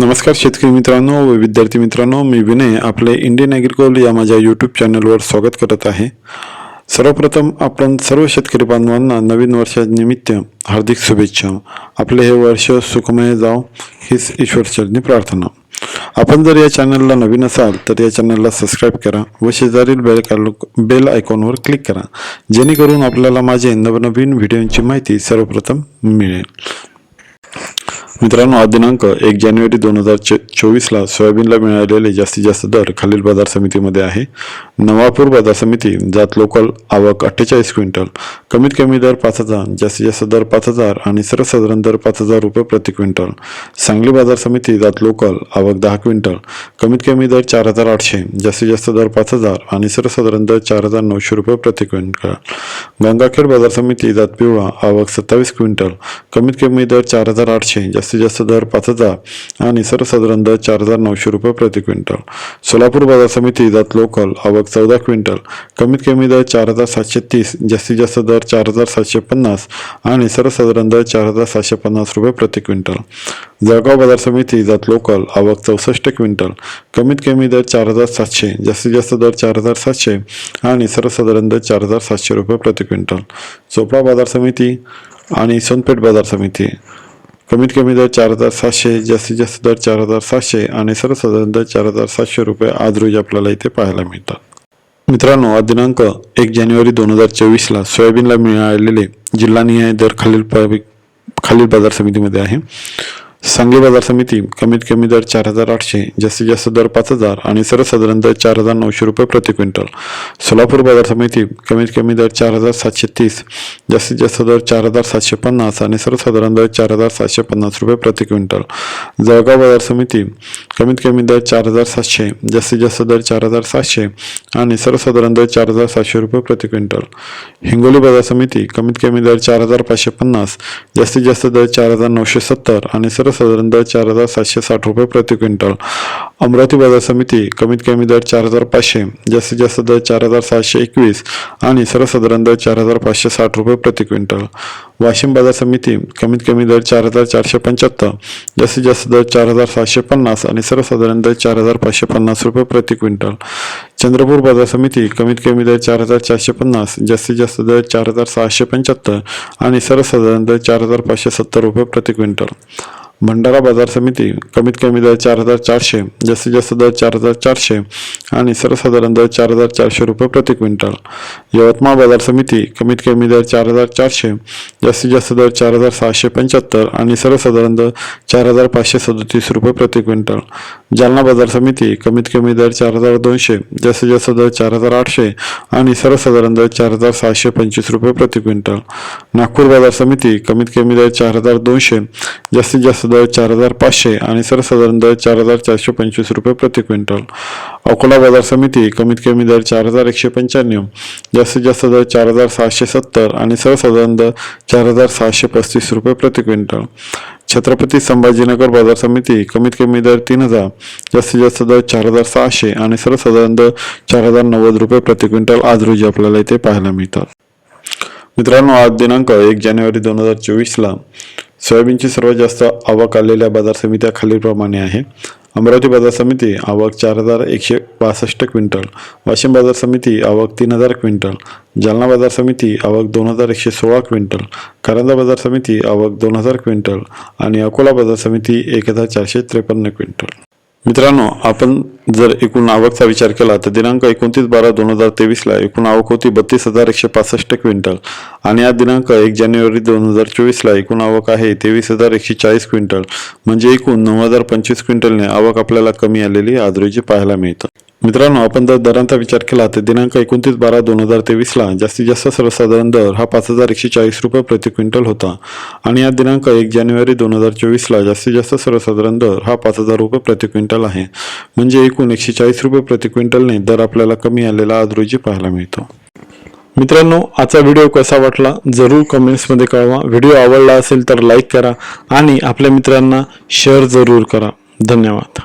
नमस्कार शेतकरी मित्रांनो व विद्यार्थी मित्रांनो मी विनय आपले इंडियन ॲग्रिकॉल या माझ्या यूट्यूब चॅनलवर स्वागत करत आहे. सर्वप्रथम आपण सर्व शेतकरी बांधवांना नवीन वर्षानिमित्त हार्दिक शुभेच्छा. आपले हे वर्ष सुखमय जाव हीच ईश्वरचरणी प्रार्थना. आपण जर या चॅनलला नवीन असाल तर या चॅनलला सबस्क्राईब करा व शेजारील बेल काल बेल आयकॉनवर क्लिक करा. जेणेकरून आपल्याला माझे नवनवीन व्हिडिओंची माहिती सर्वप्रथम मिळेल. मित्रांनो आज दिनांक एक जानेवारी दोन हजार च चोवीसला सोयाबीनला मिळालेले जास्तीत जास्त दर खालील बाजार समितीमध्ये आहे. नवापूर बाजार समिती जात लोकल आवक अठ्ठेचाळीस क्विंटल कमीत कमी दर पाच हजार जास्तीत जास्त दर पाच हजार आणि सर्वसाधारण दर पाच हजार रुपये प्रति क्विंटल. सांगली बाजार समिती जात लोकल आवक दहा क्विंटल कमीत कमी दर चार हजार आठशे जास्तीत जास्त दर पाच हजार आणि सर्वसाधारण दर चार हजार नऊशे रुपये प्रति क्विंटल. गंगाखेड बाजार समिती जात पिवळा आवक सत्तावीस क्विंटल कमीत कमी दर चार हजार आठशे जास्तीत जास्त दर पाच हजार आणि सर्वसाधारण दर चार हजार नऊशे रुपये प्रति क्विंटल. सोलापूर बाजार समिती जात लोकल आवक चौदा क्विंटल. कमीत कमी दर चार हजार सातशे तीस जास्तीत जास्त दर चार हजार सातशे पन्नास आणि सर्वसाधारण दर चार हजार सातशे पन्नास रुपये प्रति क्विंटल. जळगाव बाजार समिती जात लोकल आवक चौसष्ट क्विंटल. कमीत कमी दर चार हजार सातशे जास्तीत जास्त दर चार हजार सातशे आणि सर्वसाधारण दर चार हजार सातशे रुपये प्रति क्विंटल. चोपडा बाजार समिती आणि सोनपेठ बाजार समिती. कमीत कमी दर चार हजार सातशे जास्तीत जास्त दर चार हजार सातशे आणि सर्वसाधारण दर चार हजार सातशे रुपये आज रोजी आपल्याला इथे पाहायला मिळतात. मित्रांनो आज दिनांक एक जानेवारी दोन हजार चोवीसला सोयाबीनला मिळालेले जिल्हानिहाय दर खालील खालील बाजार समितीमध्ये आहे. सांगली बाजार समिती कमीत कमी दर चार हजार आठशे जास्तीत जास्त दर पाच हजार आणि सर्वसाधारण दर चार हजार नऊशे रुपये प्रति क्विंटल सोलापूर बाजार समिती कमीत कमी दर चार हजार सातशे तीस जास्तीत जास्त दर चार हजार सातशे पन्नास आणि सर्वसाधारण दर चार हजार सातशे पन्नास रुपये प्रति क्विंटल जळगाव बाजार समिती कमीत कमी दर चार हजार सातशे जास्तीत जास्त दर चार हजार सातशे आणि सर्वसाधारण दर चार हजार सातशे रुपये प्रति क्विंटल हिंगोली बाजार समिती कमीत कमी दर चार हजार पाचशे पन्नास जास्तीत जास्त दर चार हजार नऊशे सत्तर आणि सर्वसाधारण साधारणतः चार हजार सातशे साठ रुपये प्रति क्विंटल अमरावती बाजार समिती कमीत कमी दर चार हजार पाचशे जास्तीत जास्त दर चार हजार सातशे एकवीस आणि सर्वसाधारण दर चार हजार पाचशे साठ रुपये प्रति क्विंटल वाशिम बाजार समिती कमीत कमी दर चार हजार चारशे पंच्याहत्तर जास्तीत जास्त दर चार हजार सातशे पन्नास आणि सर्वसाधारण दर चार हजार पाचशे पन्नास रुपये प्रति क्विंटल चंद्रपूर बाजार समिती कमीत कमी दर चार हजार चारशे पन्नास जास्तीत जास्त दर चार हजार सहाशे पंच्याहत्तर आणि सर्वसाधारण दर चार हजार पाचशे सत्तर रुपये प्रति क्विंटल भंडारा बाजार समिती कमीत कमी दर चार हजार चारशे जास्तीत जास्त दर चार हजार चारशे आणि सर्वसाधारण दर चार हजार चारशे रुपये प्रति क्विंटल यवतमाळ बाजार समिती कमीत कमी दर चार हजार चारशे जास्तीत जास्त दर चार हजार सहाशे पंच्याहत्तर आणि सर्वसाधारण दर चार हजार पाचशे सदतीस रुपये प्रति क्विंटल जालना बाजार समिती कमीत कमी दर चार हजार दोनशे जास्तीत जास्त दर चार हजार आठशे आणि सर्वसाधारण दर चार हजार सहाशे पंचवीस रुपये प्रति क्विंटल नागपूर बाजार समिती कमीत कमी दर चार हजार दोनशे जास्तीत जास्त दर चार हजार पाचशे आणि सर्वसाधारण दर चार हजार चारशे पंचवीस रुपये प्रति क्विंटल. अकोला बाजार समिती कमीत कमी दर चार हजार एकशे पंच्याण्णव जास्तीत जास्त दर चार हजार सहाशे सत्तर आणि सर्वसाधारण दर चार हजार सहाशे पस्तीस रुपये प्रति क्विंटल. छत्रपती संभाजीनगर बाजार समिती कमीत कमी दर तीन हजार जास्तीत जास्त दर चार हजार सहाशे आणि सर्वसाधारण दर चार हजार नव्वद रुपये प्रति क्विंटल आज रोजी आपल्याला इथे पाहायला मिळतात. मित्रांनो आज दिनांक एक जानेवारी दोन हजार चोवीसला सोयाबीनची सर्वात जास्त आवक आलेल्या बाजार समित्या खालीलप्रमाणे आहे. अमरावती बाजार समिती आवक चार हजार एकशे बासष्ट क्विंटल. वाशिम बाजार समिती आवक तीन हजार क्विंटल. जालना बाजार समिती आवक दोन हजार एकशे सोळा क्विंटल. कारंजा बाजार समिती आवक दोन हजार क्विंटल. आणि अकोला बाजार समिती एक हजार चारशे त्रेपन्न क्विंटल. मित्रांनो आपण जर एकूण आवकचा विचार केला तर दिनांक एकोणतीस बारा दोन हजार तेवीसला एकूण आवक होती बत्तीस हजार एकशे पासष्ट क्विंटल. आणि आज दिनांक एक जानेवारी दोन हजार चोवीसला एकूण आवक आहे तेवीस हजार एकशे चाळीस क्विंटल. म्हणजे एकूण नऊ हजार पंचवीस क्विंटलने आवक आपल्याला कमी आलेली आज रोजी पाहायला मिळतं. मित्रांनो आपण जर दरांचा विचार केला तर दिनांक एकोणतीस बारा दोन हजार तेवीसला जास्तीत जास्त सर्वसाधारण दर हा पाच हजार एकशे चाळीस रुपये प्रति क्विंटल होता. आणि या दिनांक एक जानेवारी दोन हजार चोवीसला जास्तीत जास्त सर्वसाधारण दर हा पाच हजार रुपये प्रति क्विंटल आहे. म्हणजे एकूण एकशे चाळीस रुपये प्रति क्विंटलने दर आपल्याला कमी आलेला आज रोजी पाहायला मिळतो. मित्रांनो आजचा व्हिडिओ कसा वाटला जरूर कमेंट्समध्ये कळवा. व्हिडिओ आवडला असेल तर लाईक करा आणि आपल्या मित्रांना शेअर जरूर करा. धन्यवाद.